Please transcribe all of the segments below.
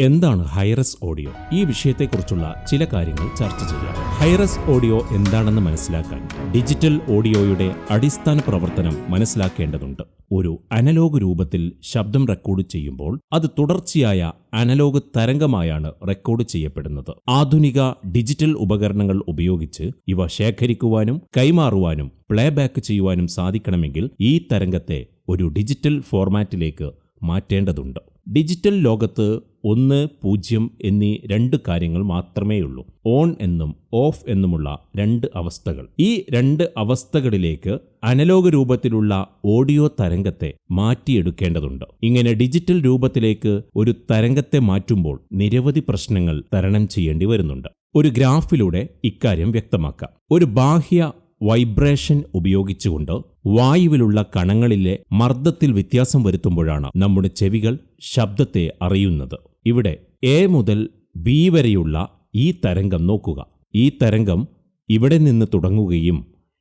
എന്താണ് hi-res audio? ഈ വിഷയത്തെക്കുറിച്ചുള്ള ചില കാര്യങ്ങൾ ചർച്ച ചെയ്യാം. ഹൈറസ് ഓഡിയോ എന്താണെന്ന് മനസ്സിലാക്കാൻ ഡിജിറ്റൽ ഓഡിയോയുടെ അടിസ്ഥാന പ്രവർത്തനം മനസ്സിലാക്കേണ്ടതുണ്ട്. ഒരു അനലോഗ് രൂപത്തിൽ ശബ്ദം റെക്കോർഡ് ചെയ്യുമ്പോൾ അത് തുടർച്ചയായ അനലോഗ് തരംഗമായാണ് റെക്കോർഡ് ചെയ്യപ്പെടുന്നത്. ആധുനിക ഡിജിറ്റൽ ഉപകരണങ്ങൾ ഉപയോഗിച്ച് ഇവ ശേഖരിക്കുവാനും കൈമാറുവാനും പ്ലേബാക്ക് ചെയ്യുവാനും സാധിക്കണമെങ്കിൽ ഈ തരംഗത്തെ ഒരു ഡിജിറ്റൽ ഫോർമാറ്റിലേക്ക് മാറ്റേണ്ടതുണ്ട്. ഡിജിറ്റൽ ലോകത്ത് ഒന്ന് പൂജ്യം എന്നീ രണ്ട് കാര്യങ്ങൾ മാത്രമേയുള്ളൂ. ഓൺ എന്നും ഓഫ് എന്നുമുള്ള രണ്ട് അവസ്ഥകൾ. ഈ രണ്ട് അവസ്ഥകളിലേക്ക് അനലോഗ രൂപത്തിലുള്ള ഓഡിയോ തരംഗത്തെ മാറ്റിയെടുക്കേണ്ടതുണ്ട്. ഇങ്ങനെ ഡിജിറ്റൽ രൂപത്തിലേക്ക് ഒരു തരംഗത്തെ മാറ്റുമ്പോൾ നിരവധി പ്രശ്നങ്ങൾ തരണം ചെയ്യേണ്ടി വരുന്നുണ്ട്. ഒരു ഗ്രാഫിലൂടെ ഇക്കാര്യം വ്യക്തമാക്കാം. ഒരു ബാഹ്യ വൈബ്രേഷൻ ഉപയോഗിച്ചുകൊണ്ട് വായുവിലുള്ള കണങ്ങളിലെ മർദ്ദത്തിൽ വ്യത്യാസം വരുത്തുമ്പോഴാണ് നമ്മുടെ ചെവികൾ ശബ്ദത്തെ അറിയുന്നത്. ഇവിടെ എ മുതൽ ബി വരെയുള്ള ഈ തരംഗം നോക്കുക. ഈ തരംഗം ഇവിടെ നിന്ന് തുടങ്ങുകയും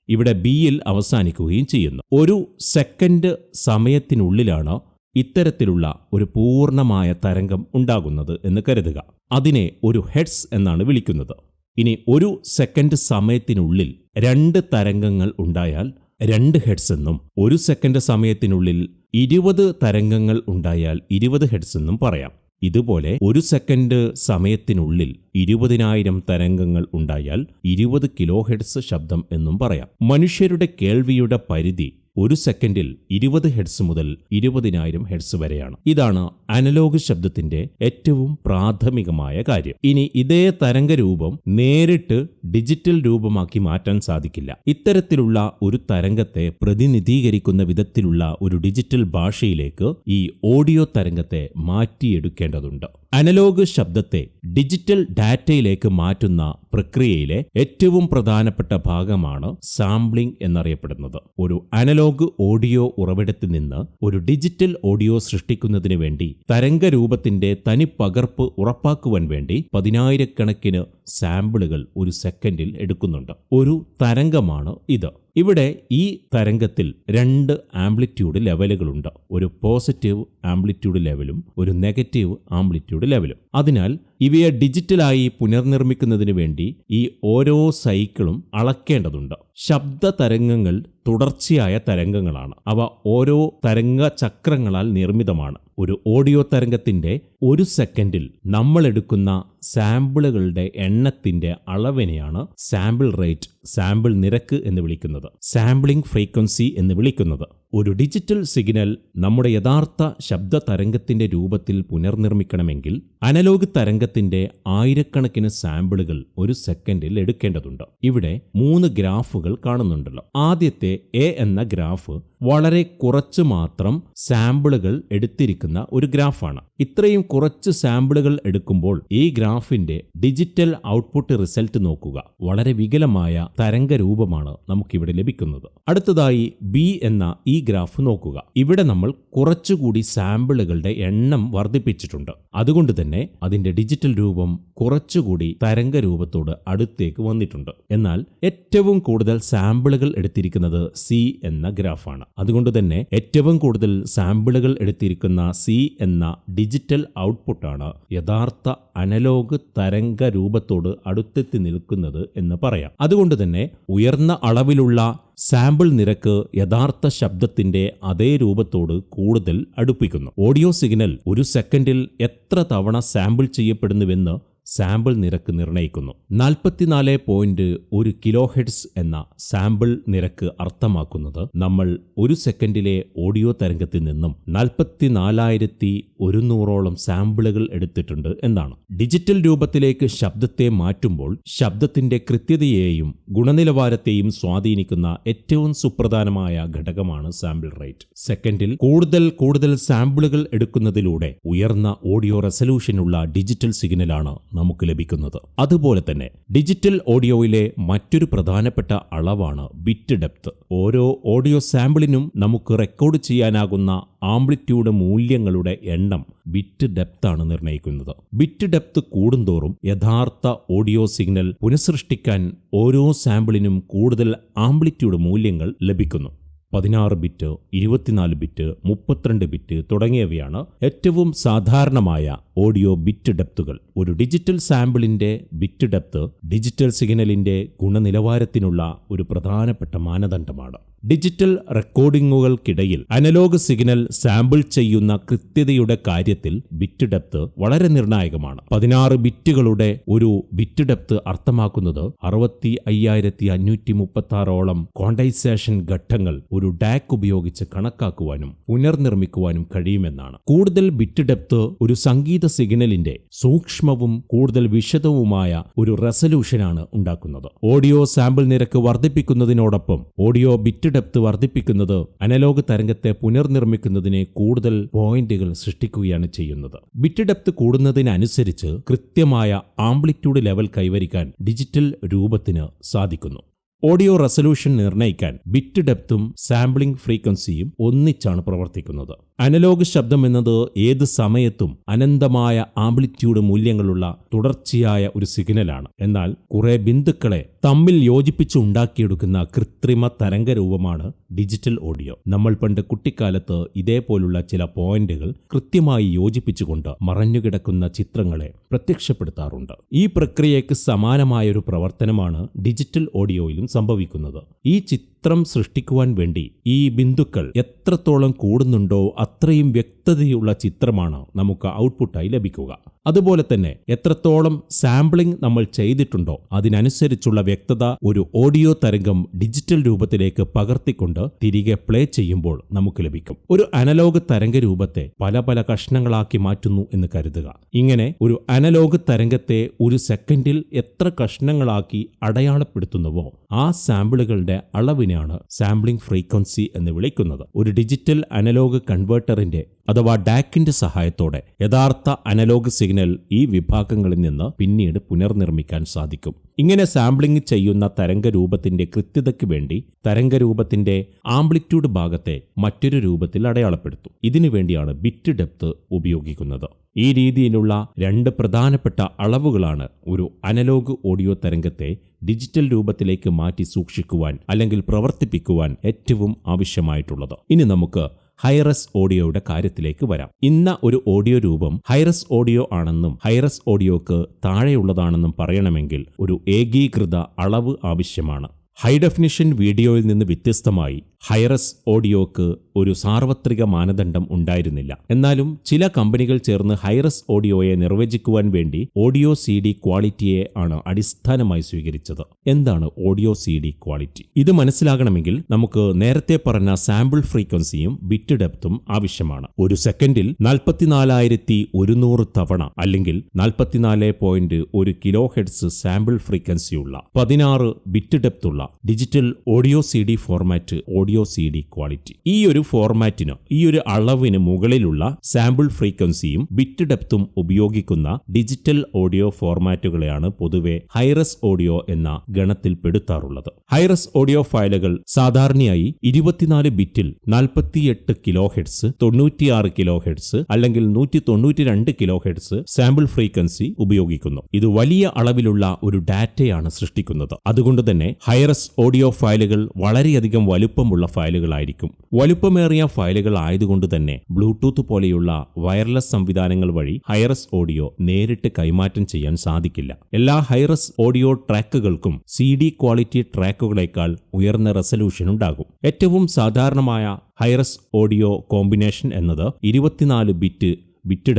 ഇവിടെ ബിയിൽ അവസാനിക്കുകയും ചെയ്യുന്നു. ഒരു സെക്കൻഡ് സമയത്തിനുള്ളിലാണ് ഇത്തരത്തിലുള്ള ഒരു പൂർണമായ തരംഗം ഉണ്ടാകുന്നത് എന്ന് കരുതുക. അതിനെ ഒരു ഹെഡ്സ് എന്നാണ് വിളിക്കുന്നത്. ഇനി ഒരു സെക്കൻഡ് സമയത്തിനുള്ളിൽ രണ്ട് തരംഗങ്ങൾ ഉണ്ടായാൽ രണ്ട് ഹെഡ്സ് എന്നും ഒരു സെക്കൻഡ് സമയത്തിനുള്ളിൽ ഇരുപത് തരംഗങ്ങൾ ഉണ്ടായാൽ ഇരുപത് ഹെഡ്സ് എന്നും പറയാം. ഇതുപോലെ ഒരു സെക്കൻഡ് സമയത്തിനുള്ളിൽ ഇരുപതിനായിരം തരംഗങ്ങൾ ഉണ്ടായാൽ ഇരുപത് കിലോ ഹെഡ്സ് ശബ്ദം എന്നും പറയാം. മനുഷ്യരുടെ കേൾവിയുടെ പരിധി ഒരു സെക്കൻഡിൽ ഇരുപത് ഹെഡ്സ് മുതൽ ഇരുപതിനായിരം ഹെഡ്സ് വരെയാണ്. ഇതാണ് അനലോഗ് ശബ്ദത്തിന്റെ ഏറ്റവും പ്രാഥമികമായ കാര്യം. ഇനി ഇതേ തരംഗരൂപം നേരിട്ട് ഡിജിറ്റൽ രൂപമാക്കി മാറ്റാൻ സാധിക്കില്ല. ഇത്തരത്തിലുള്ള ഒരു തരംഗത്തെ പ്രതിനിധീകരിക്കുന്ന വിധത്തിലുള്ള ഒരു ഡിജിറ്റൽ ഭാഷയിലേക്ക് ഈ ഓഡിയോ തരംഗത്തെ മാറ്റിയെടുക്കേണ്ടതുണ്ട്. അനലോഗ് ശബ്ദത്തെ ഡിജിറ്റൽ ഡാറ്റയിലേക്ക് മാറ്റുന്ന പ്രക്രിയയിലെ ഏറ്റവും പ്രധാനപ്പെട്ട ഭാഗമാണ് സാമ്പിളിംഗ് എന്നറിയപ്പെടുന്നത്. ഒരു അനലോഗ് ഓഡിയോ ഉറവിടത്തിൽ നിന്ന് ഒരു ഡിജിറ്റൽ ഓഡിയോ സൃഷ്ടിക്കുന്നതിന് വേണ്ടി തരംഗരൂപത്തിന്റെ തനിപ്പകർപ്പ് ഉറപ്പാക്കുവാൻ വേണ്ടി പതിനായിരക്കണക്കിന് സാമ്പിളുകൾ ഒരു സെക്കൻഡിൽ എടുക്കുന്നുണ്ട്. ഒരു തരംഗമാണ് ഇത്. ഇവിടെ ഈ തരംഗത്തിൽ രണ്ട് ആംപ്ലിറ്റ്യൂഡ് ലെവലുകളുണ്ട്. ഒരു പോസിറ്റീവ് ആംപ്ലിറ്റ്യൂഡ് ലെവലും ഒരു നെഗറ്റീവ് ആംപ്ലിറ്റ്യൂഡ് ലെവലും. അതിനാൽ ഇവയെ ഡിജിറ്റലായി പുനർനിർമ്മിക്കുന്നതിന് വേണ്ടി ഈ ഓരോ സൈക്കിളും അളക്കേണ്ടതുണ്ട്. ശബ്ദ തരംഗങ്ങൾ തുടർച്ചയായ തരംഗങ്ങളാണ്. അവ ഓരോ തരംഗ ചക്രങ്ങളാൽ നിർമ്മിതമാണ്. ഒരു ഓഡിയോ തരംഗത്തിന്റെ ഒരു സെക്കൻഡിൽ നമ്മൾ എടുക്കുന്ന സാമ്പിളുകളുടെ എണ്ണത്തിന്റെ അളവിനെയാണ് സാമ്പിൾ റേറ്റ് സാമ്പിൾ നിരക്ക് എന്ന് വിളിക്കുന്നത്. സാമ്പിളിംഗ് ഫ്രീക്വൻസി എന്ന് വിളിക്കുന്നത്. ഒരു ഡിജിറ്റൽ സിഗ്നൽ നമ്മുടെ യഥാർത്ഥ ശബ്ദ തരംഗത്തിന്റെ രൂപത്തിൽ പുനർനിർമ്മിക്കണമെങ്കിൽ അനലോഗ് തരംഗത്തിന്റെ ആയിരക്കണക്കിന് സാമ്പിളുകൾ ഒരു സെക്കൻഡിൽ എടുക്കേണ്ടതുണ്ട്. ഇവിടെ മൂന്ന് ഗ്രാഫുകൾ കാണുന്നുണ്ടല്ലോ. ആദ്യത്തെ എ എന്ന ഗ്രാഫ് വളരെ കുറച്ച് മാത്രം സാമ്പിളുകൾ എടുത്തിരിക്കുന്ന ഒരു ഗ്രാഫാണ്. ഇത്രയും കുറച്ച് സാമ്പിളുകൾ എടുക്കുമ്പോൾ ഈ ഗ്രാഫിന്റെ ഡിജിറ്റൽ ഔട്ട്പുട്ട് റിസൾട്ട് നോക്കുക. വളരെ വികലമായ തരംഗരൂപമാണ് നമുക്കിവിടെ ലഭിക്കുന്നത്. അടുത്തതായി ബി എന്ന ഈ ഗ്രാഫ് നോക്കുക. ഇവിടെ നമ്മൾ കുറച്ചുകൂടി സാമ്പിളുകളുടെ എണ്ണം വർദ്ധിപ്പിച്ചിട്ടുണ്ട്. അതുകൊണ്ട് തന്നെ അതിന്റെ ഡിജിറ്റൽ രൂപം കുറച്ചുകൂടി തരംഗ രൂപത്തോട് അടുത്തേക്ക് വന്നിട്ടുണ്ട്. എന്നാൽ ഏറ്റവും കൂടുതൽ സാമ്പിളുകൾ എടുത്തിരിക്കുന്നത് സി എന്ന ഗ്രാഫാണ്. അതുകൊണ്ട് തന്നെ ഏറ്റവും കൂടുതൽ സാമ്പിളുകൾ എടുത്തിരിക്കുന്ന സി എന്ന ഡിജിറ്റൽ ഔട്ട്പുട്ടാണ് യഥാർത്ഥ അനലോഗ് തരംഗ രൂപത്തോട് അടുത്തെത്തി നിൽക്കുന്നത് എന്ന് പറയാം. അതുകൊണ്ട് തന്നെ ഉയർന്ന അളവിലുള്ള സാമ്പിൾ നിരക്ക് യഥാർത്ഥ ശബ്ദത്തിന്റെ അതേ രൂപത്തോട് കൂടുതൽ അടുപ്പിക്കുന്നു. ഓഡിയോ സിഗ്നൽ ഒരു സെക്കൻഡിൽ എത്ര തവണ സാമ്പിൾ ചെയ്യപ്പെടുന്നുവെന്ന് സാമ്പിൾ നിരക്ക് നിർണയിക്കുന്നു. നാൽപ്പത്തിനാല് പോയിന്റ് ഒരു കിലോ ഹെഡ്സ് എന്ന സാമ്പിൾ നിരക്ക് അർത്ഥമാക്കുന്നത് നമ്മൾ ഒരു സെക്കൻഡിലെ ഓഡിയോ തരംഗത്തിൽ നിന്നും നാൽപ്പത്തിനാലായിരത്തി ഒരുന്നൂറോളം സാമ്പിളുകൾ എടുത്തിട്ടുണ്ട് എന്നാണ്. ഡിജിറ്റൽ രൂപത്തിലേക്ക് ശബ്ദത്തെ മാറ്റുമ്പോൾ ശബ്ദത്തിന്റെ കൃത്യതയെയും ഗുണനിലവാരത്തെയും സ്വാധീനിക്കുന്ന ഏറ്റവും സുപ്രധാനമായ ഘടകമാണ് സാമ്പിൾ റേറ്റ്. സെക്കൻഡിൽ കൂടുതൽ കൂടുതൽ സാമ്പിളുകൾ എടുക്കുന്നതിലൂടെ ഉയർന്ന ഓഡിയോ റെസല്യൂഷനുള്ള ഡിജിറ്റൽ സിഗ്നലാണ് നമുക്ക് ലഭിക്കുന്നത്. അതുപോലെ തന്നെ ഡിജിറ്റൽ ഓഡിയോയിലെ മറ്റൊരു പ്രധാനപ്പെട്ട അളവാണ് ബിറ്റ് ഡെപ്ത്. ഓരോ ഓഡിയോ സാമ്പിളിനും നമുക്ക് റെക്കോർഡ് ചെയ്യാനാകുന്ന ആംപ്ലിറ്റ്യൂഡ് മൂല്യങ്ങളുടെ എണ്ണം ബിറ്റ് ഡെപ്ത് ആണ് നിർണയിക്കുന്നത്. ബിറ്റ് ഡെപ്ത് കൂടുന്തോറും യഥാർത്ഥ ഓഡിയോ സിഗ്നൽ പുനഃസൃഷ്ടിക്കാൻ ഓരോ സാമ്പിളിനും കൂടുതൽ ആംപ്ലിറ്റ്യൂഡ് മൂല്യങ്ങൾ ലഭിക്കുന്നു. പതിനാറ് ബിറ്റ് ഇരുപത്തിനാല് ബിറ്റ് മുപ്പത്തിരണ്ട് ബിറ്റ് തുടങ്ങിയവയാണ് ഏറ്റവും സാധാരണമായ ഓഡിയോ ബിറ്റ് ഡെപ്തുകൾ. ഒരു ഡിജിറ്റൽ സാമ്പിളിന്റെ ബിറ്റ് ഡെപ്ത് ഡിജിറ്റൽ സിഗ്നലിന്റെ ഗുണനിലവാരത്തിനുള്ള ഒരു പ്രധാനപ്പെട്ട മാനദണ്ഡമാണ്. ഡിജിറ്റൽ റെക്കോർഡിംഗുകൾക്കിടയിൽ അനലോഗ് സിഗ്നൽ സാമ്പിൾ ചെയ്യുന്ന കൃത്യതയുടെ കാര്യത്തിൽ ബിറ്റ് ഡെപ്ത് വളരെ നിർണായകമാണ്. പതിനാറ് ബിറ്റുകളുടെ ഒരു ബിറ്റ് ഡെപ്ത് അർത്ഥമാക്കുന്നത് അറുപത്തി അയ്യായിരത്തി അഞ്ഞൂറ്റി മുപ്പത്തി ആറോളം ക്വാണ്ടൈസേഷൻ ഘട്ടങ്ങൾ ഒരു ഡാക്ക് ഉപയോഗിച്ച് കണക്കാക്കുവാനും പുനർനിർമ്മിക്കുവാനും കഴിയുമെന്നാണ്. കൂടുതൽ ബിറ്റ് ഡെപ്ത് ഒരു സംഗീത സിഗ്നലിന്റെ സൂക്ഷ്മവും കൂടുതൽ വിശദവുമായ ഒരു റെസല്യൂഷനാണ് ഉണ്ടാക്കുന്നത്. ഓഡിയോ സാമ്പിൾ നിരക്ക് വർദ്ധിപ്പിക്കുന്നതിനോടൊപ്പം ഓഡിയോ ബിറ്റ് ഡെപ്ത് വർദ്ധിപ്പിക്കുന്നത് അനലോഗ് തരംഗത്തെ പുനർനിർമ്മിക്കുന്നതിന് കൂടുതൽ പോയിന്റുകൾ സൃഷ്ടിക്കുകയാണ് ചെയ്യുന്നത്. ബിറ്റ് ഡെപ്ത് കൂടുന്നതിനനുസരിച്ച് കൃത്യമായ ആംപ്ലിറ്റ്യൂഡ് ലെവൽ കൈവരിക്കാൻ ഡിജിറ്റൽ രൂപത്തിന് സാധിക്കുന്നു. ഓഡിയോ റെസൊല്യൂഷൻ നിർണയിക്കാൻ ബിറ്റ് ഡെപ്തും സാമ്പിളിംഗ് ഫ്രീക്വൻസിയും ഒന്നിച്ചാണ് പ്രവർത്തിക്കുന്നത്. അനലോഗ് ശബ്ദം എന്നത് ഏത് സമയത്തും അനന്തമായ ആംപ്ലിറ്റ്യൂഡ് മൂല്യങ്ങളുള്ള തുടർച്ചയായ ഒരു സിഗ്നലാണ്. എന്നാൽ കുറെ ബിന്ദുക്കളെ തമ്മിൽ യോജിപ്പിച്ച് ഉണ്ടാക്കിയെടുക്കുന്ന കൃത്രിമ തരംഗരൂപമാണ് ഡിജിറ്റൽ ഓഡിയോ. നമ്മൾ പണ്ട് കുട്ടിക്കാലത്ത് ഇതേപോലുള്ള ചില പോയിന്റുകൾ കൃത്യമായി യോജിപ്പിച്ചുകൊണ്ട് മറഞ്ഞുകിടക്കുന്ന ചിത്രങ്ങളെ പ്രത്യക്ഷപ്പെടുത്താറുണ്ട്. ഈ പ്രക്രിയയ്ക്ക് സമാനമായ ഒരു പ്രവർത്തനമാണ് ഡിജിറ്റൽ ഓഡിയോയിലും സംഭവിക്കുന്നത്. ഈ ചിത്രം സൃഷ്ടിക്കുവാൻ വേണ്ടി ഈ ബിന്ദുക്കൾ എത്രത്തോളം കൂടുന്നുണ്ടോ അത്രയും വ്യക്തതയുള്ള ചിത്രമാണ് നമുക്ക് ഔട്ട്പുട്ടായി ലഭിക്കുക. അതുപോലെ തന്നെ എത്രത്തോളം സാമ്പിളിംഗ് നമ്മൾ ചെയ്തിട്ടുണ്ടോ അതിനനുസരിച്ചുള്ള വ്യക്തത ഒരു ഓഡിയോ തരംഗം ഡിജിറ്റൽ രൂപത്തിലേക്ക് പകർത്തിക്കൊണ്ട് തിരികെ പ്ലേ ചെയ്യുമ്പോൾ നമുക്ക് ലഭിക്കും. ഒരു അനലോഗ് തരംഗ രൂപത്തെ പല പല കഷ്ണങ്ങളാക്കി മാറ്റുന്നു എന്ന് കരുതുക. ഇങ്ങനെ ഒരു അനലോഗ് തരംഗത്തെ ഒരു സെക്കൻഡിൽ എത്ര കഷ്ണങ്ങളാക്കി അടയാളപ്പെടുത്തുന്നുവോ ആ സാമ്പിളുകളുടെ അളവിനാണ് സാമ്പിളിംഗ് ഫ്രീക്വൻസി എന്ന് വിളിക്കുന്നത്. ഒരു ഡിജിറ്റൽ അനലോഗ് കൺവേർട്ടറിന്റെ അഥവാ ഡാക്കിന്റെ സഹായത്തോടെ യഥാർത്ഥ അനലോഗ് സിഗ്നൽ ഈ വിഭാഗങ്ങളിൽ നിന്ന് പിന്നീട് പുനർനിർമ്മിക്കാൻ സാധിക്കും. ഇങ്ങനെ സാമ്പിളിംഗ് ചെയ്യുന്ന തരംഗരൂപത്തിന്റെ കൃത്യതയ്ക്ക് വേണ്ടി തരംഗരൂപത്തിന്റെ ആംപ്ലിറ്റ്യൂഡ് ഭാഗത്തെ മറ്റൊരു രൂപത്തിൽ അടയാളപ്പെടുത്തും. ഇതിനുവേണ്ടിയാണ് ബിറ്റ് ഡെപ്ത് ഉപയോഗിക്കുന്നത്. ഈ രീതിയിലുള്ള രണ്ട് പ്രധാനപ്പെട്ട അളവുകളാണ് ഒരു അനലോഗ് ഓഡിയോ തരംഗത്തെ ഡിജിറ്റൽ രൂപത്തിലേക്ക് മാറ്റി സൂക്ഷിക്കുവാൻ അല്ലെങ്കിൽ പ്രവർത്തിപ്പിക്കുവാൻ ഏറ്റവും ആവശ്യമായിട്ടുള്ളത്. ഇനി നമുക്ക് ഹൈറസ് ഓഡിയോയുടെ കാര്യത്തിലേക്ക് വരാം. ഇന്ന ഒരു ഓഡിയോ രൂപം ഹൈറസ് ഓഡിയോ ആണെന്നും ഹൈറസ് ഓഡിയോക്ക് താഴെയുള്ളതാണെന്നും പറയണമെങ്കിൽ ഒരു ഏകീകൃത അളവ് ആവശ്യമാണ്. ഹൈ ഡെഫിനിഷൻ വീഡിയോയിൽ നിന്ന് വ്യത്യസ്തമായി ഹൈറസ് ഓഡിയോക്ക് ഒരു സാർവത്രിക മാനദണ്ഡം ഉണ്ടായിരുന്നില്ല. എന്നാലും ചില കമ്പനികൾ ചേർന്ന് ഹൈറസ് ഓഡിയോയെ നിർവചിക്കുവാൻ വേണ്ടി ഓഡിയോ സി ഡി ക്വാളിറ്റിയെ ആണ് അടിസ്ഥാനമായി സ്വീകരിച്ചത്. എന്താണ് ഓഡിയോ സി ഡി ക്വാളിറ്റി ഇത് മനസ്സിലാകണമെങ്കിൽ നമുക്ക് നേരത്തെ പറഞ്ഞ സാമ്പിൾ ഫ്രീക്വൻസിയും ബിറ്റ് ഡെപ്തും ആവശ്യമാണ്. ഒരു സെക്കൻഡിൽ നാൽപ്പത്തിനാലായിരത്തി ഒരുന്നൂറ് തവണ അല്ലെങ്കിൽ നാൽപ്പത്തിനാല് പോയിന്റ് ഒരു കിലോ ഹെഡ്സ് സാമ്പിൾ ഫ്രീക്വൻസിയുള്ള പതിനാറ് bit ഡെപ്തുള്ള digital audio C D format audio C D quality ഈ ഒരു ഫോർമാറ്റിന് ഈ ഒരു അളവിന് മുകളിലുള്ള സാമ്പിൾ ഫ്രീക്വൻസിയും ബിറ്റ് ഡെപ്തും ഉപയോഗിക്കുന്ന ഡിജിറ്റൽ ഓഡിയോ ഫോർമാറ്റുകളെയാണ് പൊതുവെ ഹൈറസ് ഓഡിയോ എന്ന ഗണത്തിൽ പെടുത്താറുള്ളത്. ഹൈറസ് ഓഡിയോ ഫയലുകൾ സാധാരണയായി ഇരുപത്തിനാല് ബിറ്റിൽ നാൽപ്പത്തിയെട്ട് കിലോ ഹെഡ്സ് തൊണ്ണൂറ്റിയാറ് കിലോ ഹെഡ്സ് അല്ലെങ്കിൽ നൂറ്റി തൊണ്ണൂറ്റി രണ്ട് കിലോ ഹെഡ്സ് സാമ്പിൾ ഫ്രീക്വൻസി ഉപയോഗിക്കുന്നു. ഇത് വലിയ അളവിലുള്ള ഒരു ഡാറ്റയാണ് സൃഷ്ടിക്കുന്നത്. അതുകൊണ്ട് തന്നെ ഹൈറസ് ഓഡിയോ ഫയലുകൾ വളരെയധികം വലുപ്പമുള്ള ഫയലുകളായിരിക്കും. വലുപ്പമേറിയ ഫയലുകൾ ആയതുകൊണ്ട് തന്നെ ബ്ലൂടൂത്ത് പോലെയുള്ള വയർലെസ് സംവിധാനങ്ങൾ വഴി ഹൈറസ് ഓഡിയോ നേരിട്ട് കൈമാറ്റം ചെയ്യാൻ സാധിക്കില്ല. എല്ലാ ഹൈറസ് ഓഡിയോ ട്രാക്കുകൾക്കും സി ഡി ക്വാളിറ്റി ട്രാക്കുകളേക്കാൾ ഉയർന്ന റെസല്യൂഷൻ ഉണ്ടാകും. ഏറ്റവും സാധാരണമായ ഹൈറസ് ഓഡിയോ കോമ്പിനേഷൻ എന്നത് ഇരുപത്തിനാല് ബിറ്റ് ബിറ്റ്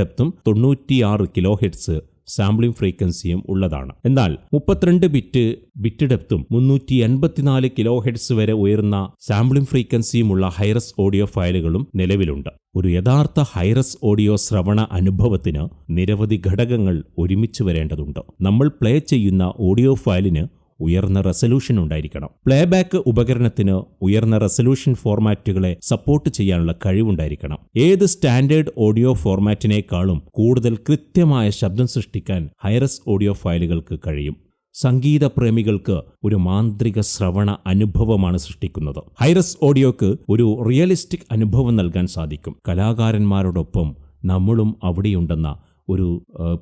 തൊണ്ണൂറ്റിയാറ് കിലോ ഹെഡ്സ് സാമ്പിളിംഗ് ഫ്രീക്വൻസിയും ഉള്ളതാണ്. എന്നാൽ മുപ്പത്തിരണ്ട് ബിറ്റ് ബിറ്റ് ഡെപ്തും മുന്നൂറ്റി എൺപത്തിനാല് കിലോ ഹെഡ്സ് വരെ ഉയർന്ന സാമ്പിളിംഗ് ഫ്രീക്വൻസിയുമുള്ള ഹൈറസ് ഓഡിയോ ഫയലുകളും നിലവിലുണ്ട്. ഒരു യഥാർത്ഥ ഹൈറസ് ഓഡിയോ ശ്രവണ അനുഭവത്തിന് നിരവധി ഘടകങ്ങൾ ഒരുമിച്ച് വരേണ്ടതുണ്ട്. നമ്മൾ പ്ലേ ചെയ്യുന്ന ഓഡിയോ ഫയലിന് ഉയർന്ന റെസല്യൂഷൻ ഉണ്ടായിരിക്കണം. പ്ലേബാക്ക് ഉപകരണത്തിന് ഉയർന്ന റെസല്യൂഷൻ ഫോർമാറ്റുകളെ സപ്പോർട്ട് ചെയ്യാനുള്ള കഴിവുണ്ടായിരിക്കണം. ഏത് സ്റ്റാൻഡേർഡ് ഓഡിയോ ഫോർമാറ്റിനേക്കാളും കൂടുതൽ കൃത്യമായ ശബ്ദം സൃഷ്ടിക്കാൻ ഹൈറസ് ഓഡിയോ ഫയലുകൾക്ക് കഴിയും. സംഗീത പ്രേമികൾക്ക് ഒരു മാന്ത്രിക ശ്രവണ അനുഭവമാണ് സൃഷ്ടിക്കുന്നത്. ഹൈറസ് ഓഡിയോക്ക് ഒരു റിയലിസ്റ്റിക് അനുഭവം നൽകാൻ സാധിക്കും. കലാകാരന്മാരോടൊപ്പം നമ്മളും അവിടെയുണ്ടെന്ന ഒരു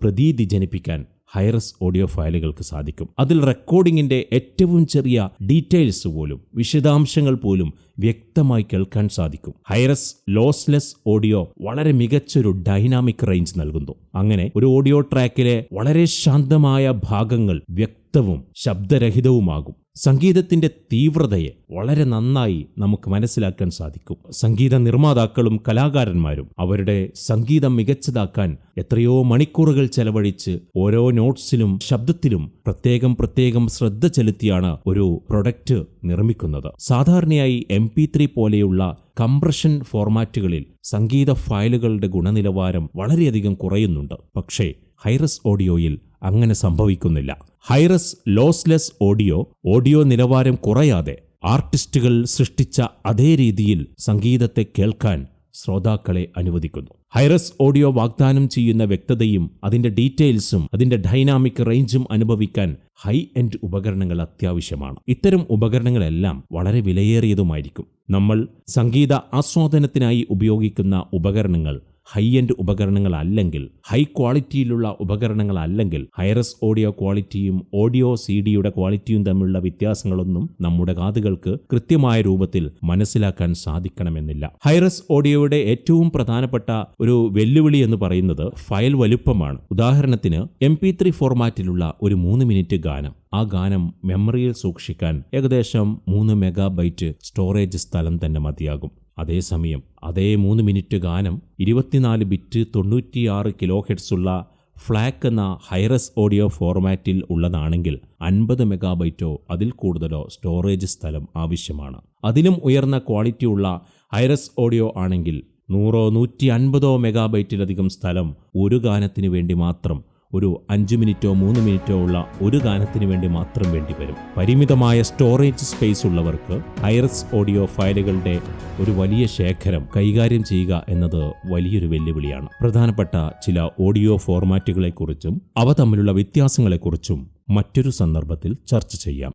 പ്രതീതി ജനിപ്പിക്കാൻ ഹൈറസ് ഓഡിയോ ഫയലുകൾക്ക് സാധിക്കും. അതിൽ റെക്കോർഡിങ്ങിന്റെ ഏറ്റവും ചെറിയ ഡീറ്റെയിൽസ് പോലും വിശദാംശങ്ങൾ പോലും വ്യക്തമായി കേൾക്കാൻ സാധിക്കും. ഹൈറസ് ലോസ്ലെസ് ഓഡിയോ വളരെ മികച്ചൊരു ഡൈനാമിക് റേഞ്ച് നൽകുന്നു. അങ്ങനെ ഒരു ഓഡിയോ ട്രാക്കിലെ വളരെ ശാന്തമായ ഭാഗങ്ങൾ വ്യക്തവും ശബ്ദരഹിതവുമാകും. സംഗീതത്തിന്റെ തീവ്രതയെ വളരെ നന്നായി നമുക്ക് മനസ്സിലാക്കാൻ സാധിക്കും. സംഗീത നിർമ്മാതാക്കളും കലാകാരന്മാരും അവരുടെ സംഗീതം മികച്ചതാക്കാൻ എത്രയോ മണിക്കൂറുകൾ ചെലവഴിച്ച് ഓരോ നോട്ട്സിലും ശബ്ദത്തിലും പ്രത്യേകം പ്രത്യേകം ശ്രദ്ധ ചെലുത്തിയാണ് ഒരു പ്രൊഡക്റ്റ് നിർമ്മിക്കുന്നത്. സാധാരണയായി എം പോലെയുള്ള കംപ്രഷൻ ഫോർമാറ്റുകളിൽ സംഗീത ഫയലുകളുടെ ഗുണനിലവാരം വളരെയധികം കുറയുന്നുണ്ട്. പക്ഷേ ഹൈറസ് ഓഡിയോയിൽ അങ്ങനെ സംഭവിക്കുന്നില്ല. ഹൈറസ് ലോസ്ലെസ് ഓഡിയോ ഓഡിയോ നിലവാരം കുറയാതെ ആർട്ടിസ്റ്റുകൾ സൃഷ്ടിച്ച അതേ രീതിയിൽ സംഗീതത്തെ കേൾക്കാൻ ശ്രോതാക്കളെ അനുവദിക്കുന്നു. ഹൈറസ് ഓഡിയോ വാഗ്ദാനം ചെയ്യുന്ന വ്യക്തതയും അതിന്റെ ഡീറ്റെയിൽസും അതിന്റെ ഡൈനാമിക് റേഞ്ചും അനുഭവിക്കാൻ ഹൈ എൻഡ് ഉപകരണങ്ങൾ അത്യാവശ്യമാണ്. ഇത്തരം ഉപകരണങ്ങളെല്ലാം വളരെ വിലയേറിയതുമായിരിക്കും. നമ്മൾ സംഗീത ആസ്വാദനത്തിനായി ഉപയോഗിക്കുന്ന ഉപകരണങ്ങൾ ഹൈ എൻഡ് ഉപകരണങ്ങളല്ലെങ്കിൽ ഹൈ ക്വാളിറ്റിയിലുള്ള ഉപകരണങ്ങളല്ലെങ്കിൽ ഹൈറസ് ഓഡിയോ ക്വാളിറ്റിയും ഓഡിയോ സി ഡിയുടെ ക്വാളിറ്റിയും തമ്മിലുള്ള വ്യത്യാസങ്ങളൊന്നും നമ്മുടെ കാതുകൾക്ക് കൃത്യമായ രൂപത്തിൽ മനസ്സിലാക്കാൻ സാധിക്കണമെന്നില്ല. ഹൈറസ് ഓഡിയോയുടെ ഏറ്റവും പ്രധാനപ്പെട്ട ഒരു വെല്ലുവിളി എന്ന് പറയുന്നത് ഫയൽ വലുപ്പമാണ്. ഉദാഹരണത്തിന് എം പി ത്രീ ഫോർമാറ്റിലുള്ള ഒരു മൂന്ന് മിനിറ്റ് ഗാനം. ആ ഗാനം മെമ്മറിയിൽ സൂക്ഷിക്കാൻ ഏകദേശം മൂന്ന് മെഗാബൈറ്റ് സ്റ്റോറേജ് സ്ഥലം തന്നെ മതിയാകും. അതേസമയം അതേ മൂന്ന് മിനിറ്റ് ഗാനം ഇരുപത്തിനാല് ബിറ്റ് തൊണ്ണൂറ്റിയാറ് കിലോ ഹെഡ്സുള്ള ഫ്ലാക്ക് എന്ന ഹൈറസ് ഓഡിയോ ഫോർമാറ്റിൽ ഉള്ളതാണെങ്കിൽ അൻപത് മെഗാബൈറ്റോ അതിൽ കൂടുതലോ സ്റ്റോറേജ് സ്ഥലം ആവശ്യമാണ്. അതിലും ഉയർന്ന ക്വാളിറ്റിയുള്ള ഹൈറസ് ഓഡിയോ ആണെങ്കിൽ നൂറോ നൂറ്റി അൻപതോ മെഗാബൈറ്റിലധികം സ്ഥലം ഒരു ഗാനത്തിന് വേണ്ടി മാത്രം ഒരു അഞ്ച് മിനിറ്റോ മൂന്ന് മിനിറ്റോ ഉള്ള ഒരു ഗാനത്തിന് വേണ്ടി മാത്രം വേണ്ടി വരും. പരിമിതമായ സ്റ്റോറേജ് സ്പേസ് ഉള്ളവർക്ക് ഹയർസ് ഓഡിയോ ഫയലുകളുടെ ഒരു വലിയ ശേഖരം കൈകാര്യം ചെയ്യുക എന്നത് വലിയൊരു വെല്ലുവിളിയാണ്. പ്രധാനപ്പെട്ട ചില ഓഡിയോ ഫോർമാറ്റുകളെക്കുറിച്ചും അവ തമ്മിലുള്ള വ്യത്യാസങ്ങളെക്കുറിച്ചും മറ്റൊരു സന്ദർഭത്തിൽ ചർച്ച ചെയ്യാം.